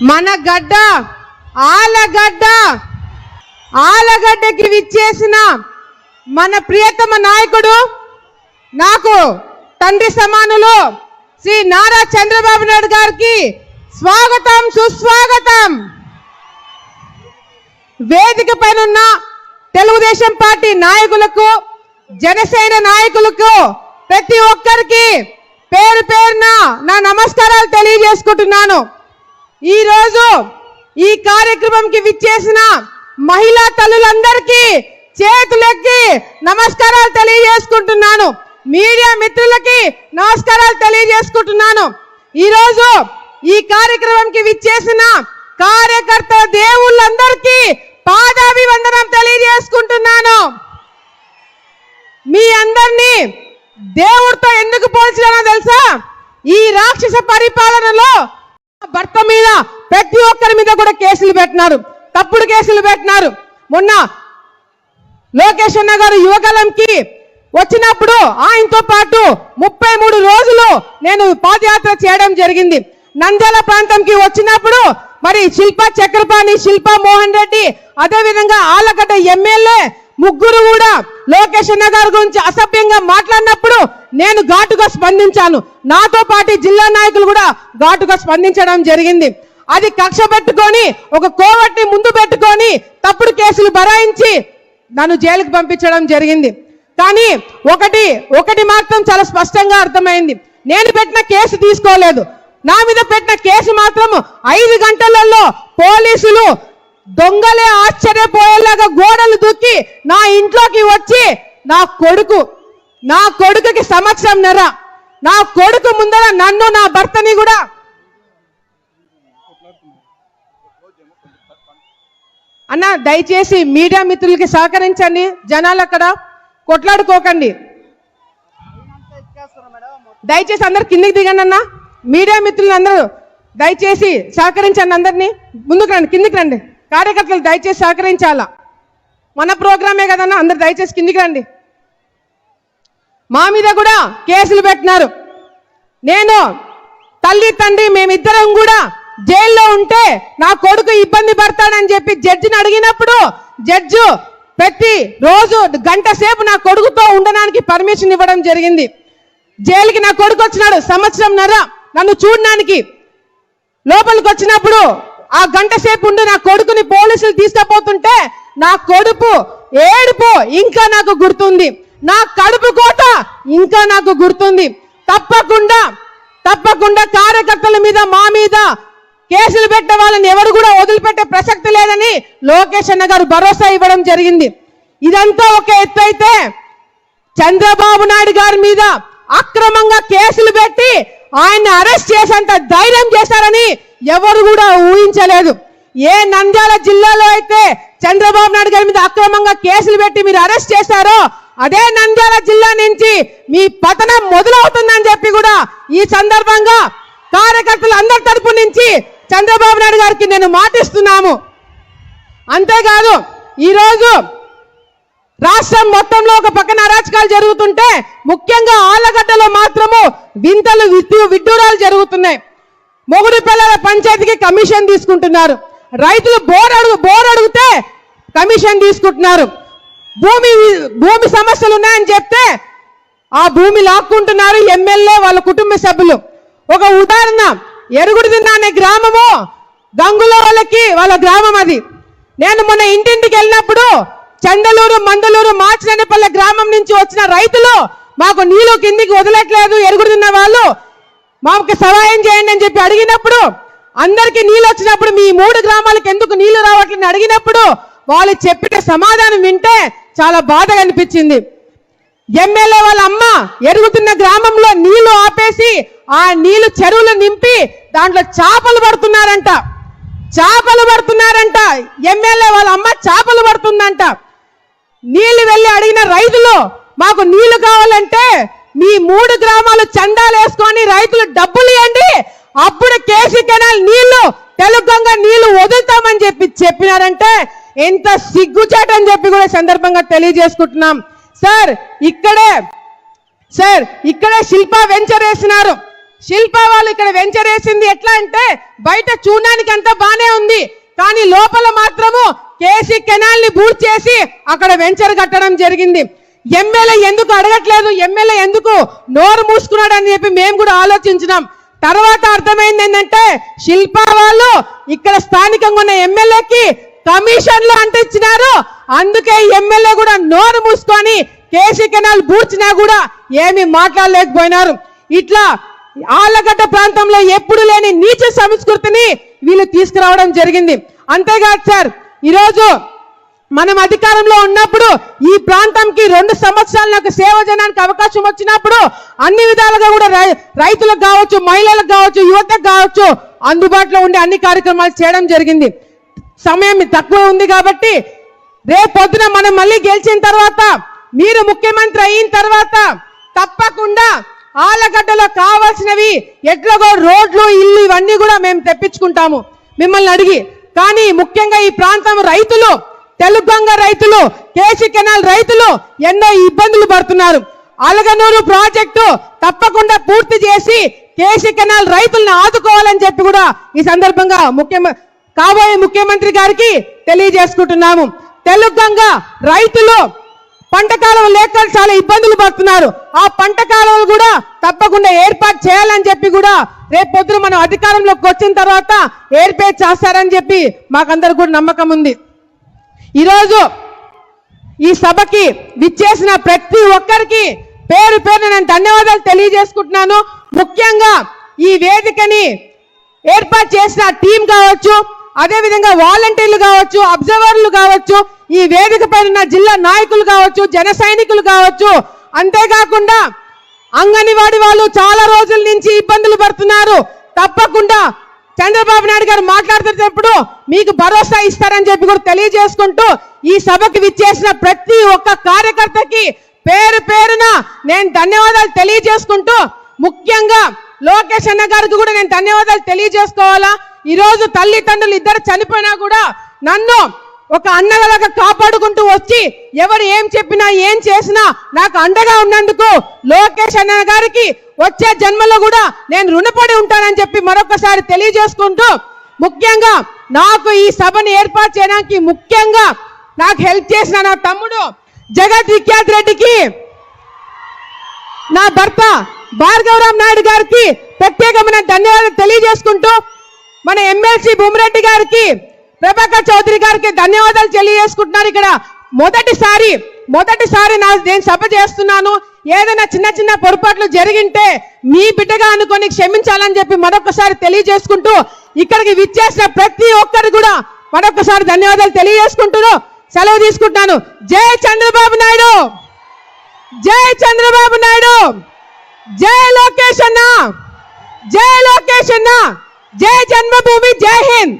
మన గడ్డ ఆలగడ్డ ఆలగడ్డకి విచ్చేసిన మన ప్రియతమ నాయకుడు నాకు తండ్రి సమానులు శ్రీ నారా చంద్రబాబు నాయుడు గారికి స్వాగతం సుస్వాగతం. వేదిక పైన ఉన్న తెలుగుదేశం పార్టీ నాయకులకు జనసేన నాయకులకు ప్రతి ఒక్కరికి పేరు పేరున నా నమస్కారాలు తెలియజేసుకుంటున్నాను. ఈరోజు ఈ కార్యక్రమంకి విచ్చేసిన మహిళా తల్లులందరికీ చేతులెక్కి నమస్కారాలు తెలియజేసుకుంటున్నాను. మీడియా మిత్రులకి నమస్కారాలు తెలియజేసుకుంటున్నాను. ఈరోజు ఈ కార్యక్రమంకి విచ్చేసిన కార్యకర్త దేవుళ్ళందరికీ పాదాభివందనం తెలియజేసుకుంటున్నాను. మీ అందరినీ దేవుడితో ఎందుకు పోల్చానో తెలుసా? ఈ రాక్షస పరిపాలనలో భర్త మీద ప్రతి ఒక్కరి మీద కూడా కేసులు పెట్టినారు. తప్పుడు కేసులు పెట్టినారు. మొన్న లోకేష్ అన్న గారు యువకలంకి వచ్చినప్పుడు ఆయనతో పాటు ముప్పై మూడు రోజులు నేను పాదయాత్ర చేయడం జరిగింది. నంద్యాల ప్రాంతంకి వచ్చినప్పుడు మరి శిల్ప చక్రపాణి శిల్ప మోహన్ రెడ్డి అదే విధంగా ఆలగడ్డ ఎమ్మెల్యే ముగ్గురు కూడా లోకేష్ అన్న గారి గురించి అసభ్యంగా మాట్లాడినప్పుడు నేను ఘాటుగా స్పందించాను. నాతో పాటు జిల్లా నాయకులు కూడా ఘాటుగా స్పందించడం జరిగింది. అది కక్ష పెట్టుకొని ఒక కోవట్ని ముందు పెట్టుకొని తప్పుడు కేసులు బరాయించి నన్ను జైలుకు పంపించడం జరిగింది. కానీ ఒకటి ఒకటి మాత్రం చాలా స్పష్టంగా అర్థమైంది. నేను పెట్టిన కేసు తీసుకోలేదు. నా మీద పెట్టిన కేసు మాత్రం ఐదు గంటలలో పోలీసులు దొంగలే ఆశ్చర్యపోయే గోడలు దుక్కి నా ఇంట్లోకి వచ్చి నా కొడుకు నా కొడుకుకి సంవత్సరం నెర. నా కొడుకు ముందర నన్ను నా భర్తని కూడా. అన్న దయచేసి మీడియా మిత్రులకి సహకరించండి. జనాలు అక్కడ కొట్లాడుకోకండి. దయచేసి అందరు కిందికి దిగండి అన్న. మీడియా మిత్రులు అందరూ దయచేసి సహకరించండి అందరినీ. ముందుకు రండి కిందికి రండి. కార్యకర్తలు దయచేసి సహకరించాలా? మన ప్రోగ్రామే కదన్నా? అందరు దయచేసి కిందికి రండి. మా మీద కూడా కేసులు పెట్టినారు. నేను తల్లి తండ్రి మేమిద్దరం కూడా జైల్లో ఉంటే నా కొడుకు ఇబ్బంది పడతాడని చెప్పి జడ్జిని అడిగినప్పుడు జడ్జు ప్రతి రోజు గంట సేపు నా కొడుకుతో ఉండడానికి పర్మిషన్ ఇవ్వడం జరిగింది. జైలుకి నా కొడుకు వచ్చినాడు సంవత్సరంన్నర. నన్ను చూడడానికి లోపలికి వచ్చినప్పుడు ఆ గంట సేపు ఉండి నా కొడుకుని పోలీసులు తీసుకుపోతుంటే నా కొడుపు ఏడుపు ఇంకా నాకు గుర్తుంది. నా కడుపు కోట ఇంకా నాకు గుర్తుంది. తప్పకుండా తప్పకుండా కార్యకర్తల మీద మా మీద కేసులు పెట్టే వాళ్ళని ఎవరు కూడా వదిలిపెట్టే ప్రసక్తి లేదని లోకేష్ అన్న గారు భరోసా ఇవ్వడం జరిగింది. ఇదంతా ఒక ఎత్తు అయితే చంద్రబాబు నాయుడు గారి మీద అక్రమంగా కేసులు పెట్టి ఆయన్ని అరెస్ట్ చేసేంత ధైర్యం చేశారని ఎవరు కూడా ఊహించలేదు. ఏ నంద్యాల జిల్లాలో అయితే చంద్రబాబు నాయుడు గారి మీద అక్రమంగా కేసులు పెట్టి మీరు అరెస్ట్ చేశారో అదే నంద్యాల జిల్లా నుంచి మీ పతనం మొదలవుతుందని చెప్పి కూడా ఈ సందర్భంగా కార్యకర్తలు అందరి తరపు నుంచి చంద్రబాబు నాయుడు గారికి నేను మాటిస్తున్నాము. అంతేకాదు ఈరోజు రాష్ట్రం మొత్తంలో ఒక పక్కన అరాచకాలు జరుగుతుంటే ముఖ్యంగా ఆలగడ్డలో మాత్రము వింతలు విడ్డూరాలు జరుగుతున్నాయి. మొగుడు పిల్లల పంచాయతీకి కమిషన్ తీసుకుంటున్నారు. రైతులు బోర్ అడుగు బోర్ అడిగితే కమిషన్ తీసుకుంటున్నారు. భూమి భూమి సమస్యలు ఉన్నాయని చెప్తే ఆ భూమి లాక్కుంటున్నారు ఎమ్మెల్యే వాళ్ళ కుటుంబ సభ్యులు. ఒక ఉదాహరణ ఎరుగుడిదిన్న అనే గ్రామము గంగుల వాళ్ళకి వాళ్ళ గ్రామం అది. నేను మొన్న ఇంటింటికి వెళ్ళినప్పుడు చండలూరు మండలూరు మార్చినపల్లె గ్రామం నుంచి వచ్చిన రైతులు మాకు నీళ్ళు కిందికి వదలట్లేదు ఎరుగుడు తిన్న వాళ్ళు మాకు సహాయం చేయండి అని చెప్పి అడిగినప్పుడు అందరికి నీళ్ళు వచ్చినప్పుడు మీ మూడు గ్రామాలకు ఎందుకు నీళ్ళు రావట్లని అడిగినప్పుడు వాళ్ళు చెప్పిన సమాధానం వింటే చాలా బాధగా అనిపించింది. ఎమ్మెల్యే వాళ్ళ అమ్మ ఎరుగుతున్న గ్రామంలో నీళ్ళు ఆపేసి ఆ నీళ్ళు చెరువులు నింపి దాంట్లో చేపలు పడుతున్నారంట. చేపలు పడుతున్నారంట. ఎమ్మెల్యే వాళ్ళ అమ్మ చేపలు పడుతుందంట. నీళ్ళు వెళ్ళి అడిగిన రైతులు మాకు నీళ్ళు కావాలంటే మీ మూడు గ్రామాలు చందాలు వేసుకొని రైతులు డబ్బులు ఇవ్వండి అప్పుడు కేసీ కెనాల్ నీళ్ళు తెలుగంగా నీళ్ళు వదులుతామని చెప్పి చెప్పినారంటే ఎంత సిగ్గుచాట అని చెప్పి కూడా సందర్భంగా తెలియజేసుకుంటున్నాం. సార్ ఇక్కడే సార్ ఇక్కడే శిల్ప వెంచర్ వేసినారు. శిల్ప వాళ్ళు ఇక్కడ వెంచర్ వేసింది ఎట్లా అంటే బయట చూడడానికి అంతా బానే ఉంది కానీ లోపల మాత్రము కేసీ కెనాల్ని బూట్ చేసి అక్కడ వెంచర్ కట్టడం జరిగింది. ఎమ్మెల్యే ఎందుకు అడగట్లేదు ఎమ్మెల్యే ఎందుకు నోరు మూసుకున్నాడు అని చెప్పి మేము కూడా ఆలోచించినాం. తర్వాత అర్థమైంది ఏంటంటే శిల్ప వాళ్ళు ఇక్కడ స్థానికంగా ఉన్న ఎమ్మెల్యేకి కమిషన్లు అంటించినారు అందుకే ఎమ్మెల్యే కూడా నోరు మూసుకొని కేసీ కెనాల్ బూడ్చినా కూడా ఏమి మాట్లాడలేకపోయినారు. ఇట్లా ఆలగడ్డ ప్రాంతంలో ఎప్పుడు లేని నీచ సంస్కృతిని వీళ్ళు తీసుకురావడం జరిగింది. అంతేకాదు సార్ ఈరోజు మనం అధికారంలో ఉన్నప్పుడు ఈ ప్రాంతంకి రెండు సంవత్సరాలు నాకు సేవ చేయడానికి అవకాశం వచ్చినప్పుడు అన్ని విధాలుగా కూడా రై- రైతులకు కావచ్చు మహిళలకు కావచ్చు యువతకు కావచ్చు అందుబాటులో ఉండే అన్ని కార్యక్రమాలు చేయడం జరిగింది. సమయం తక్కువ ఉంది కాబట్టి రేపొద్దున మనం మళ్ళీ గెలిచిన తర్వాత మీరు ముఖ్యమంత్రి అయిన తర్వాత తప్పకుండా ఆలగడ్డలో కావాల్సినవి ఎట్లాగో రోడ్లు ఇల్లు ఇవన్నీ కూడా మేము తెప్పించుకుంటాము. మిమ్మల్ని అడిగి కానీ ముఖ్యంగా ఈ ప్రాంతం రైతులు తెలుగంగ రైతులు కేసీ కెనాల్ రైతులు ఎన్నో ఇబ్బందులు పడుతున్నారు. అలగనూరు ప్రాజెక్టు తప్పకుండా పూర్తి చేసి కేసీ కెనాల్ రైతులను ఆదుకోవాలని చెప్పి కూడా ఈ సందర్భంగా ముఖ్యమ కాబోయే ముఖ్యమంత్రి గారికి తెలియజేసుకుంటున్నాము. తెలుగంగ రైతులు పంట కాలువ లేక చాలా ఇబ్బందులు పడుతున్నారు. ఆ పంట కాలువలు కూడా తప్పకుండా ఏర్పాటు చేయాలని చెప్పి కూడా రేపు పొద్దున మనం అధికారంలోకి వచ్చిన తర్వాత ఏర్పాటు చేస్తారని చెప్పి మాకందరు కూడా నమ్మకం ఉంది. ఈరోజు ఈ సభకి విచ్చేసిన ప్రతి ఒక్కరికి పేరు పేరు నేను ధన్యవాదాలు తెలియజేసుకుంటున్నాను. ముఖ్యంగా ఈ వేదికని ఏర్పాటు చేసిన టీం కావచ్చు అదేవిధంగా వాలంటీర్లు కావచ్చు అబ్జర్వర్లు కావచ్చు ఈ వేదిక పైన జిల్లా నాయకులు కావచ్చు జన సైనికులు కావచ్చు అంతేకాకుండా అంగన్వాడి వాళ్ళు చాలా రోజుల నుంచి ఇబ్బందులు పడుతున్నారు. తప్పకుండా చంద్రబాబు నాయుడు గారు మాట్లాడుతున్నప్పుడు మీకు భరోసా ఇస్తారని చెప్పి కూడా తెలియజేసుకుంటూ ఈ సభకు విచ్చేసిన ప్రతి ఒక్క కార్యకర్తకి పేరు పేరున నేను ధన్యవాదాలు తెలియజేసుకుంటూ ముఖ్యంగా లోకేష్ అన్న గారికి కూడా నేను ధన్యవాదాలు తెలియజేసుకోవాలా? ఈరోజు తల్లిదండ్రులు ఇద్దరు చనిపోయినా కూడా నన్ను ఒక అన్నగలగా కాపాడుకుంటూ వచ్చి ఎవరు ఏం చెప్పినా ఏం చేసినా నాకు అండగా ఉన్నందుకు లోకేష్ అన్న గారికి వచ్చే జన్మలో కూడా నేను రుణపడి ఉంటానని చెప్పి మరొకసారి తెలియజేసుకుంటూ ముఖ్యంగా నాకు ఈ సభను ఏర్పాటు చేయడానికి ముఖ్యంగా నాకు హెల్ప్ చేసిన నా తమ్ముడు జగత్ విఖ్యాత్ రెడ్డికి నా భర్త భార్గవరామ్ నాయుడు గారికి ప్రత్యేకమైన ధన్యవాదాలు తెలియజేసుకుంటూ మన ఎమ్మెల్సీ భూమిరెడ్డి గారికి ప్రభాకర్ చౌదరి గారికి ధన్యవాదాలు తెలియజేసుకుంటున్నారు ఇక్కడ మొదటిసారి మొదటిసారి నా నేను సభ చేస్తున్నాను. ఏదైనా చిన్న చిన్న పొరపాట్లు జరిగింటే మీ బిడ్డగా అనుకొని క్షమించాలని చెప్పి మరొకసారి తెలియజేసుకుంటూ ఇక్కడికి విచ్చేసిన ప్రతి ఒక్కరు కూడా మరొకసారి ధన్యవాదాలు తెలియజేసుకుంటూ సెలవు తీసుకుంటున్నాను. జై చంద్రబాబు నాయుడు! జై చంద్రబాబు నాయుడు! జై లోకేష్ అన్న! జై లోకేష్ అన్న! జై జన్మభూమి జై హింద్!